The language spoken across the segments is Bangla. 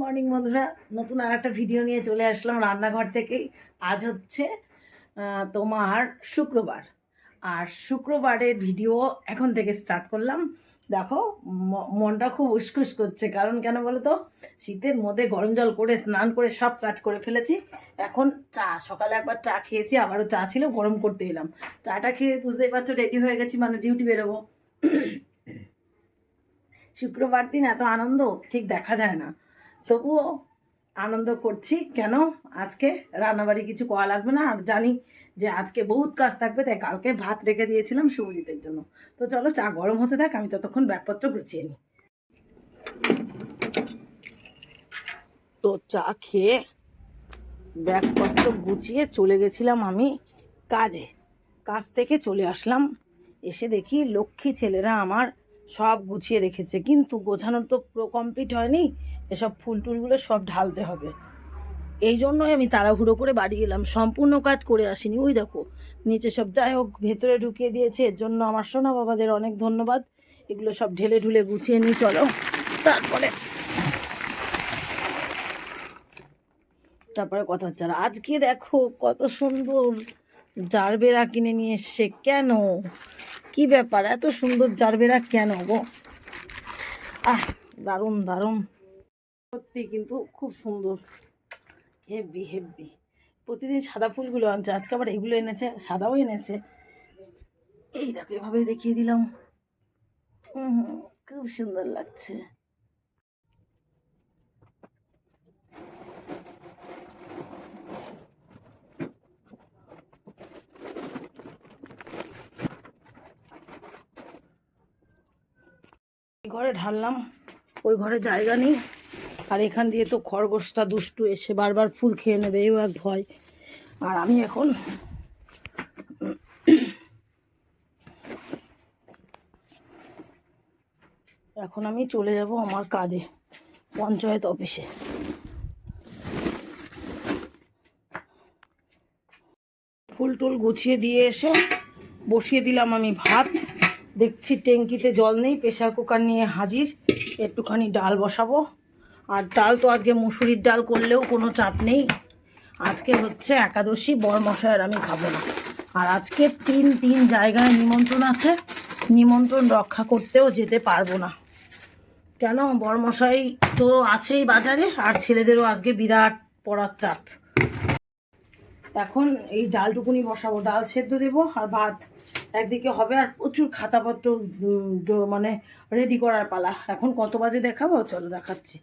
মর্নিং বন্ধুরা, নতুন আর একটা ভিডিও নিয়ে চলে আসলাম রান্নাঘর থেকেই। আজ হচ্ছে তোমার শুক্রবার। আর শুক্রবারের ভিডিও এখন থেকে স্টার্ট করলাম। দেখো মনটা খুব উসকুস করছে। কারণ কেন বলো তো শীতের মধ্যে গরম জল করে, স্নান করে সব কাজ করে ফেলেছি। এখন চা, সকালে একবার চা খেয়েছি, আবারও চা ছিল, গরম করতে এলাম। চাটা খেয়ে বুঝতেই পারছ রেডি হয়ে গেছি মানে ডিউটি বেরোবো। শুক্রবার দিন এত আনন্দ, ঠিক দেখা যায় না। তবুও আনন্দ করছি। কেন? আজকে রান্নাবাড়ি কিছু করা লাগবে না। আর জানি যে আজকে বহুত কাজ থাকবে, তাই কালকে ভাত রেখে দিয়েছিলাম শুভজিতের জন্য। তো চলো চা গরম হতে থাক, আমি ততক্ষণ ব্যাগপত্র গুছিয়ে নিই। তো চা খেয়ে ব্যাগপত্র গুছিয়ে চলে গেছিলাম আমি কাজে। কাজ থেকে চলে আসলাম। এসে দেখি লক্ষ্মী ছেলেরা আমার সব গুছিয়ে রেখেছে। কিন্তু গোছানোর তো পুরো কমপ্লিট হয়নি। এসব ফুল টুলগুলো সব ঢালতে হবে। এই জন্যই আমি তাড়াহুড়ো করে বাড়ি গেলাম সম্পূর্ণ কাজ করে আসিনি। ওই দেখো, নিচে সব যাই হোক, ভেতরে ঢুকিয়ে দিয়েছে। এর জন্য আমার সোনা বাবাদের অনেক ধন্যবাদ। এগুলো সব ঢেলে ঢুলে গুছিয়ে নিই, চলো। তারপরে তারপরে কথা হচ্ছে আর আজকে দেখো কত সুন্দর জারবেরা কিনে নিয়ে এসছে। কেন? কি ব্যাপার? এত সুন্দর জারবেরা কেন গো? আহ, দারুণ দারুণ। সত্যি কিন্তু খুব সুন্দর। হেভি হেভি প্রতিদিন সাদা ফুলগুলো আনছে। আজকে আবার এগুলো এনেছে, সাদাও এনেছে। এই দেখো এভাবে দেখিয়ে দিলাম। খুব সুন্দর লাগছে। ঘরে ঢাললাম, ওই ঘরে জায়গা নেই। আর এখান দিয়ে তো খরগোশটা দুষ্টু এসে বারবার ফুল খেয়ে নেবে, এও এক ভয়। আর আমি এখন এখন আমি চলে যাব আমার কাজে, পঞ্চায়েত অফিসে। ফুল টুল গুছিয়ে দিয়ে এসে বসিয়ে দিলাম আমি ভাত। দেখছি ট্যাঙ্কিতে জল নেই প্রেশার কুকার নিয়ে হাজির। একটুখানি ডাল বসাবো। আর ডাল তো আজকে মুসুরির ডাল করলেও কোনো চাপ নেই। আজকে হচ্ছে একাদশী বরমশায়ের আমি খাব না। আর আজকে তিন তিন জায়গায় নিমন্ত্রণ আছে। নিমন্ত্রণ রক্ষা করতেও যেতে পারব না। কেন? বরমশাই তো আছেই বাজারে, আর ছেলেদেরও আজকে বিরাট পড়ার চাপ। এখন এই ডালটুকুনি বসাবো। ডাল সেদ্ধ দেবো আর ভাত। একদিকে হবে আর প্রচুর খাতাপত্র মানে রেডি করার পালা। এখন কত বাজে দেখাবো? চলো দেখাচ্ছি।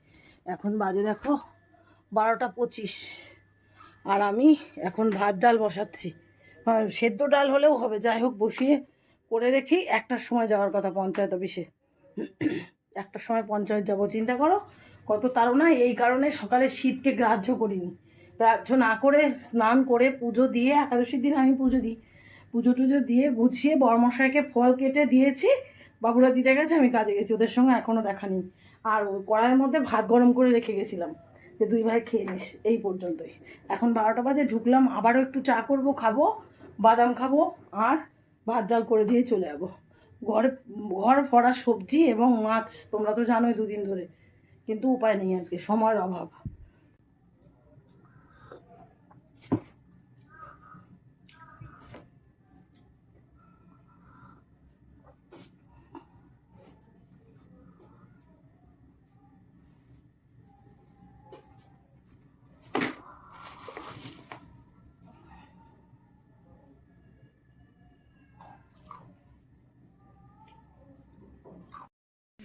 এখন বাজে দেখো বারোটা পঁচিশ। আর আমি এখন ভাত ডাল বসাচ্ছি। সেদ্ধ ডাল হলেও হবে, যাই হোক বসিয়ে করে রেখেই একটার সময় যাওয়ার কথা পঞ্চায়েত অফিসে। একটার সময় পঞ্চায়েত যাব, চিন্তা করো কত তাড়না, এই কারণে সকালে শীতকে গ্রাহ্য করিনি। গ্রাহ্য না করে স্নান করে পুজো দিয়ে একাদশীর দিন আমি পুজো দিই। পুজো টুজো দিয়ে গুছিয়ে বরমশাইকে ফল কেটে দিয়েছি। বাবুরা দিতে গেছে আমি কাজে গেছি, ওদের সঙ্গে এখনও দেখা নেই। আর ওই কড়াইয়ের মধ্যে ভাত গরম করে রেখে গেছিলাম। যে দুই ভাই খেয়ে নিস, এই পর্যন্তই। এখন বারোটা বাজে, ঢুকলাম, আবারও একটু চা করব, খাব, বাদাম খাব, আর ভাত ডাল করে দিয়ে চলে যাব। ঘর ঘর ভরা সবজি এবং মাছ, তোমরা তো জানোই দুদিন ধরে। কিন্তু উপায় নেই আজকে, সময়ের অভাব।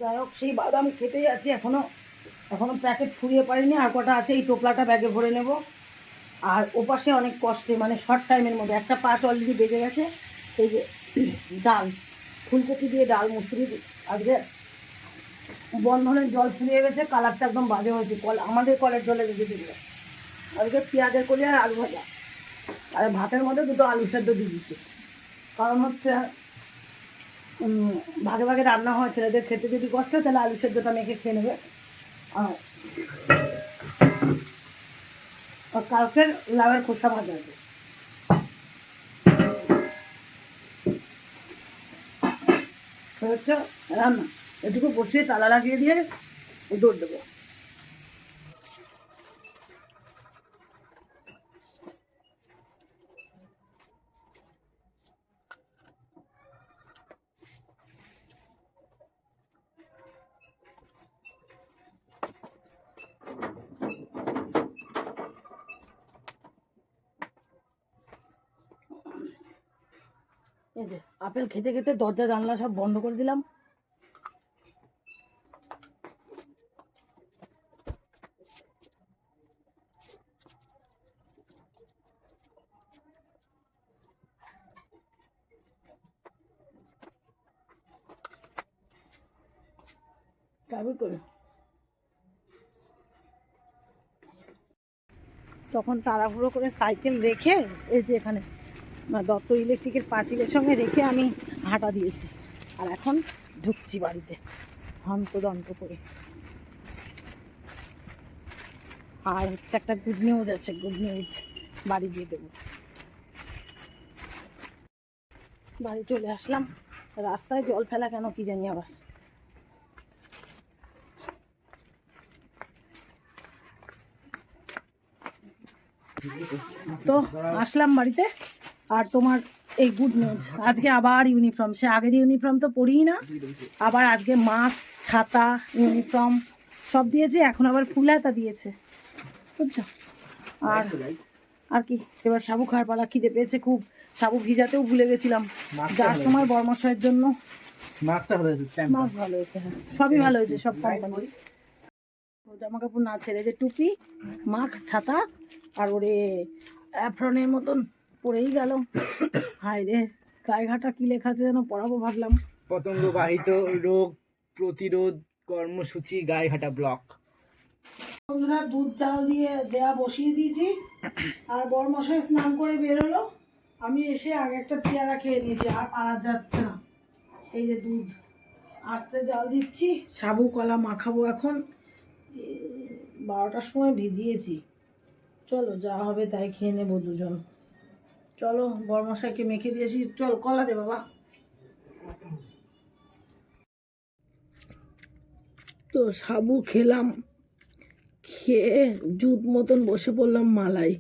যাই হোক, সেই বাদাম খেতেই আছি এখনও। এখনও প্যাকেট ফুরিয়ে পারিনি আর কটা আছে এই টোপলাটা ব্যাগে ভরে নেব। আর ওপাশে অনেক কষ্টে মানে শর্ট টাইমের মধ্যে। একটা পাঁচ অলরেডি বেজে গেছে, এই যে ডাল, ফুলকপি দিয়ে ডাল মুসুরি আজকে বন্ধনের জল ফুরিয়ে গেছে, কালারটা একদম বাজে হয়েছে। কল, আমাদের কলের জলে বেজে দিল আজকে পেঁয়াজের কলি আর আলু ভাজা। আর ভাতের মধ্যে দুটো আলু সেদ্ধ দিয়ে দিচ্ছে। কারণ হচ্ছে ভাগে ভাগে রান্না হয়, ছেলেদের খেতে যদি কষ্ট হয়, তাহলে আলু সেদ্ধটা মেখে খেয়ে নেবে। আর কালকের লাউয়ের খোসা ভাজা আছে হচ্ছে রান্না। এটুকু বসিয়ে তালা লাগিয়ে দিয়ে দৌড় দেবো। এই যে, আপেল খেতে খেতে দরজা, জানলা সব বন্ধ করে দিলাম। করে। তখন তাড়াহুড়ো করে সাইকেল রেখে এই যে এখানে দত্ত ইলেকট্রিকের পাঁচিলের সঙ্গে রেখে আমি হাঁটা দিয়েছি। আর এখন ঢুকছি বাড়িতে, হন্তদন্ত করে। আর হচ্ছে একটা গুড নিউজ আছে গুড নিউজ বাড়ি দিয়ে দেবো। বাড়ি চলে আসলাম। রাস্তায় জল ফেলা কেন কি জানি আবার। তো আসলাম বাড়িতে। আর তোমার এই গুড নিউজ আজকে আবার ইউনিফর্ম সে আগের ইউনিফর্ম তো পরিই না আবার আজকে মাস্ক ছাতা ইউনিফর্ম সব দিয়েছে এখন আবার ফুল হাতা দিয়েছে বুঝছ? আর আর কি এবার সাবু খাওয়ার পালা খিদে পেয়েছে খুব সাবু ভিজাতেও ভুলে গেছিলাম যার সময় বর্মশয়ের জন্য। মাস্কটা ভালো হয়েছে মাছ ভালো হয়েছে হ্যাঁ সবই ভালো হয়েছে সব কোম্পানি জামা কাপড় না ছেড়ে যে টুপি মাস্ক ছাতা আর ওরে অ্যাফ্রনের মতন। পরেই গেল হায় রে গায়েঘাটা কি লেখা আছে যেন পড়াবো ভাবলাম। পতঙ্গ বাহিত রোগ প্রতিরোধ কর্মসূচি গায়েঘাটা ব্লক। বন্ধুরা দুধ চাল দিয়ে দেয়া বসিয়ে দিয়েছি। আর বরমশাই স্নান করে বেরোলো আমি এসে আগে একটা পেয়ারা খেয়ে নিয়েছি আর পারা যাচ্ছে না। এই যে দুধ আস্তে জাল দিচ্ছি সাবু কলা মাখাবো এখন। বারোটার সময় ভিজিয়েছি। চলো যা হবে তাই খেয়ে নেব দুজন। চলো, বরমশাইকে মেখে দিয়েছি। চল, কলা দে বাবা। তো সাবু খেলাম, খেয়ে জুত মতন বসে পড়লাম মালাই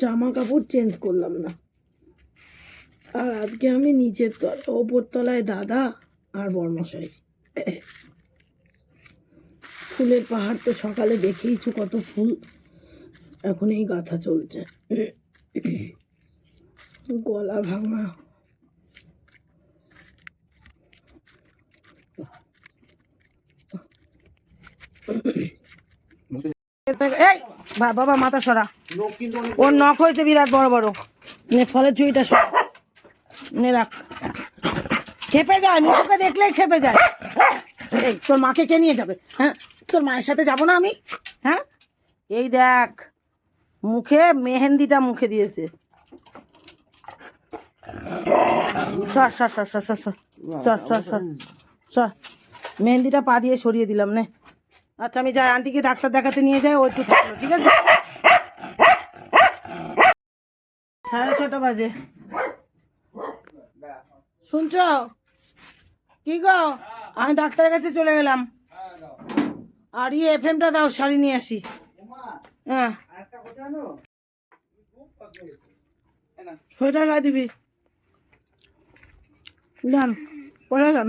জামা কাপড় চেঞ্জ করলাম না। আর আজকে আমি নিচের তলায় ওপর তলায় দাদা আর বর্মশাই। ফুলের পাহাড় তো সকালে দেখেইছো কত ফুল। এখন এই গাথা চলছে। গলা ভাঙা। এই বাবা, মাথা সরা। ওর নখ হয়েছে বিরাট বড় বড়। ফলের চুইটা সর। নে, রাখ। খেপে যায়, মুখকে দেখলেই খেপে যায়। এই, তোর মাকে কে নিয়ে যাবে? হ্যাঁ? তোর মায়ের সাথে যাব না আমি? হ্যাঁ? এই দেখ, মুখে মেহেন্দিটা মুখে দিয়েছে। সর সর সর সর সর সর সর সর সর মেহেন্দিটা পা দিয়ে সরিয়ে দিলাম, নে। আচ্ছা আমি যাই, আন্টিকে ডাক্তার দেখাতে নিয়ে যাই, ও একটু থাকল, ঠিক আছে? সাড়ে ছটা বাজে। শুনছ? কি গো? আমি ডাক্তারের কাছে চলে গেলাম। আর ইয়ে এফ এমটা দাও, শাড়ি নিয়ে আসি। হ্যাঁ। সোয়েটার গায়ে দিবি। যান পয়সা যান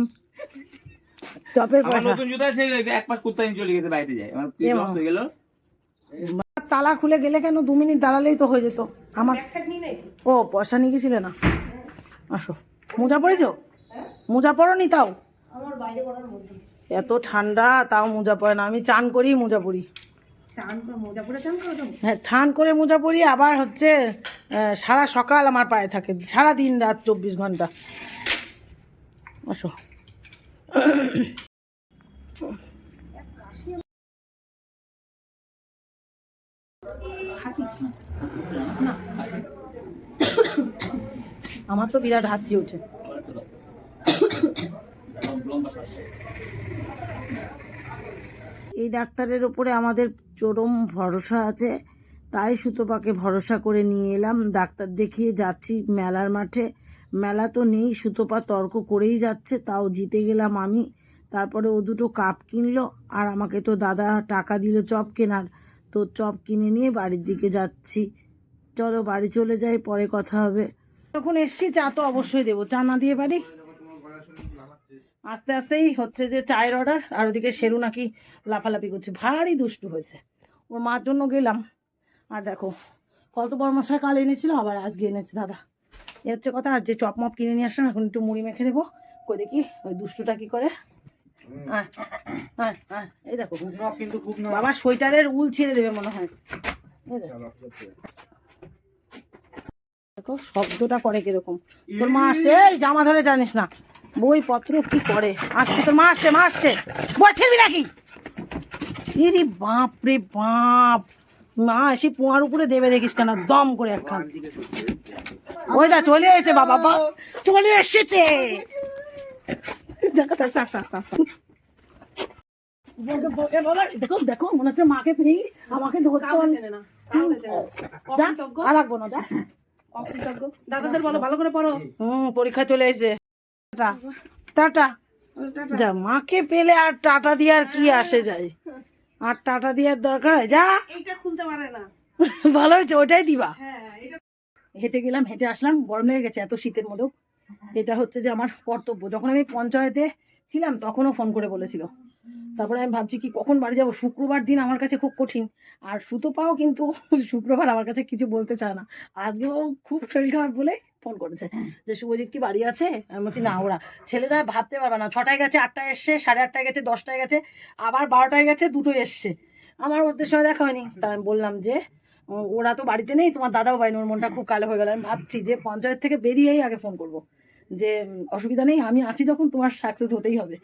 চপের আমার পয়সা। নতুন জুতা সেই এক পাশ কুত্তা নিয়ে চলে গেছে বাইরে যায়। আমার কি লস হয়ে গেল? তালা খুলে গেলে কেন দু মিনিট দাঁড়ালেই তো হয়ে যেত? আমার ও পয়সা নিয়ে গেছিলে না? আসো। মোজা পরেছো? মোজা পরো নি তাও এত ঠান্ডা তাও মোজা পরে না। আমি চান করি মোজা পরি হ্যাঁ চান করে মোজা পরি আবার হচ্ছে সারা সকাল আমার পায়ে থাকে। সারা দিন রাত চব্বিশ ঘণ্টা। আসো। আমার তো বিরাট হাঁচি ওঠে এই ডাক্তারের ওপরে আমাদের চরম ভরসা আছে, তাই সুতোপাকে ভরসা করে নিয়ে এলাম। ডাক্তার দেখিয়ে যাচ্ছি মেলার মাঠে। মেলা তো নেই, সুতোপা তর্ক করেই যাচ্ছে, তাও জিতে গেলাম আমি। তারপরে ও দুটো কাপ কিনলো, আর আমাকে তো দাদা টাকা দিল চপ কেনার। তো চপ কিনে নিয়ে বাড়ির দিকে যাচ্ছি। চলো বাড়ি চলে যাই, পরে কথা হবে। যখন এসছি, চা তো অবশ্যই দেবো। চা না দিয়ে পারি আস্তে আস্তেই হচ্ছে যে চায়ের অর্ডার আর ওদিকে সেরু নাকি লাফালাফি করছে। ভারী দুষ্টু হয়েছে। ওর মার জন্য গেলাম। আর দেখো, কত বড় মশাই কাল এনেছিল, আবার আজকে এনেছে, দাদা। এ হচ্ছে কথা আর যে চপ মপ কিনে নিয়ে আসলাম এখন একটু মুড়ি মেখে দেবো। কই দেখি ওই দুষ্টুটা কি করে? এই দেখো। কিন্তু খুব বাবা সোয়েটারের উল ছিঁড়ে দেবে মনে হয়। দেখো, শব্দটা করে কীরকম। তোর মা আসছে এই জামা ধরে জানিস না। বইপত্র কি করে? আসছে তোর মা আসছে মা আসছে। ছিড়বি নাকি? এরে বাপ রে বাপ। মা এসে পোয়ার উপরে দেবে দেখিস কেন দম করে একখান। ওই দা চলে এসেছে বাবা বা চলে এসেছে। দেখো আস্তে আস্তে আস্তে আস্তে দেখো দেখো মনে হচ্ছে মাকে পেয়ে আমাকে ধরতে না আর রাখব না যা। দাদাদের বলো ভালো করে পড়ো। হুম পরীক্ষা চলে এসেছে। টাটা যা মাকে পেলে আর টাটা দিয়ে আর কি আসে যায়। আর টাটা দেওয়ার দরকার হয় যা। এইটা খুলতে পারে না। ভালো হয়েছে ওটাই দিবা। হ্যাঁ এটা হেঁটে গেলাম হেঁটে আসলাম গরম লেগে গেছে এত শীতের মধ্যেও। এটা হচ্ছে যে আমার কর্তব্য। যখন আমি পঞ্চায়েতে ছিলাম তখনও ফোন করে বলেছিল। তারপরে আমি ভাবছি কি কখন বাড়ি যাব? শুক্রবার দিন আমার কাছে খুব কঠিন। আর সুতো পাও কিন্তু শুক্রবার আমার কাছে কিছু বলতে চায় না। আজকেও খুব শরীর খারাপ বলে ফোন করেছে। যে শুভজিৎ কি বাড়ি আছে? আমি বলছি না ওরা। ছেলেরা ভাবতে পারবে না। ছটায় গেছে আটটায় এসছে সাড়ে আটটায় গেছে দশটায় গেছে আবার বারোটায় গেছে দুটোই এসছে। আমার ওদের সঙ্গে দেখা হয়নি। তা আমি বললাম যে ওরা তো বাড়িতে নেই, তোমার দাদাও পাইনি ওর মনটা খুব কালো হয়ে গেল। আমি ভাবছি যে পঞ্চায়েত থেকে বেরিয়েই আগে ফোন করব। যে অসুবিধা নেই, আমি আছি যখন, তোমার সাকসেস হতেই হবে।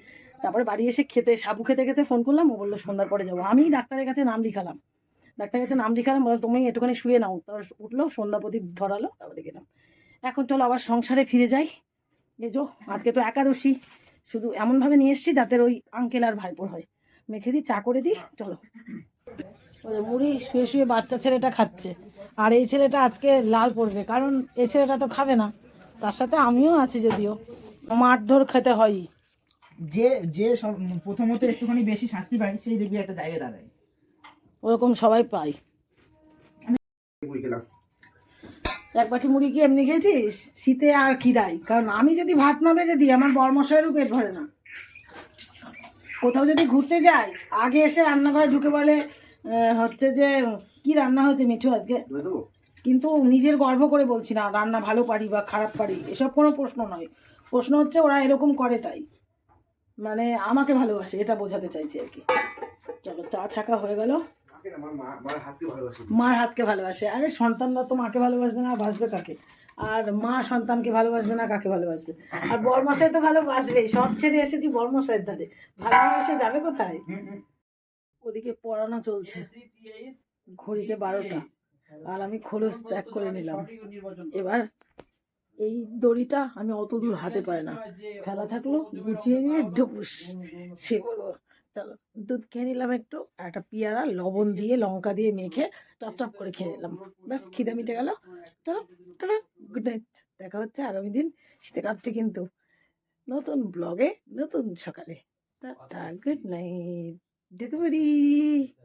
তারপরে বাড়ি এসে খেতে, সাবু খেতে খেতে ফোন করলাম, ও বলল সন্ধ্যার পরে যাব। আমি ডাক্তারের কাছে নাম লিখালাম। ডাক্তারের কাছে নাম লিখালাম, বললাম, তুমি একটুখানি শুয়ে নাও। তারপর উঠল, সন্ধ্যা প্রদীপ ধরালো, তারপরে গেলাম। এখন চলো আবার সংসারে ফিরে যাই। এই যো, আজকে তো একাদশী, শুধু এমনভাবে নিয়ে এসেছি যাতে ওই আঙ্কেল আর ভাইপোর হয়। মেখে দিই, চা করে দিই, চলো। মুড়ি শুয়ে শুয়ে বাচ্চা ছেলেটা খাচ্ছে। আর এই ছেলেটা আজকে লাল পড়বে কারণ এই ছেলেটা তো খাবে না। তার সাথে আমিও আছি যদিও। মারধর খেতে হয় যে যে প্রথমত একটুখানি বেশি শাস্তি পায় সেই দেখবি একটা জায়গায় দাঁড়ায়। ওরকম সবাই পায়। এক বাটি মুড়ি কি এমনি খেয়েছিস? শীতে আর খিদাই কারণ আমি যদি ভাত না বেড়ে দিই আমার বর্মশয়েরও পেট ভরে না। কোথাও যদি ঘুরতে যাই আগে এসে রান্নাঘরে ঢুকে বলে হচ্ছে যে কি রান্না হয়েছে মিঠু আজকে? কিন্তু নিজের গর্ব করে বলছি না রান্না ভালো পারি বা খারাপ পারি এসব কোনো প্রশ্ন নয়। প্রশ্ন হচ্ছে ওরা এরকম করে তাই। মানে আমাকে ভালোবাসে এটা বোঝাতে চাইছি আর কি। চলো চা ছাকা হয়ে গেল। মার হাতকে ভালোবাসে। আরে সন্তানরা তো মাকে ভালোবাসবে না বাসবে কাকে? আর মা সন্তানকে ভালোবাসবে না কাকে ভালোবাসবে? আর বর্মশাই তো ভালোবাসবেই সব ছেড়ে এসেছি বর্মশাইয়ের ধারে ভালোবাসে যাবে কোথায়? ওদিকে পড়ানো চলছে। ঘড়িতে বারোটা। আর আমি খোলস ত্যাগ করে নিলাম। এবার এই দড়িটা আমি অত দূর হাতে পাই না। ফেলা থাকল, গুছিয়ে নিয়ে ঢুকুস। সে বলব চলো, দুধ খেয়ে নিলাম একটু একটা পেয়ারা, লবণ দিয়ে, লঙ্কা দিয়ে মেখে টপ টপ করে খেয়ে নিলাম। ব্যাস, খিদে মিটে গেল। চলো চলো গুড নাইট দেখা হচ্ছে আগামী দিন। শীতে কাঁপছে কিন্তু। নতুন ব্লগে নতুন সকালে। Tata good night Diggity.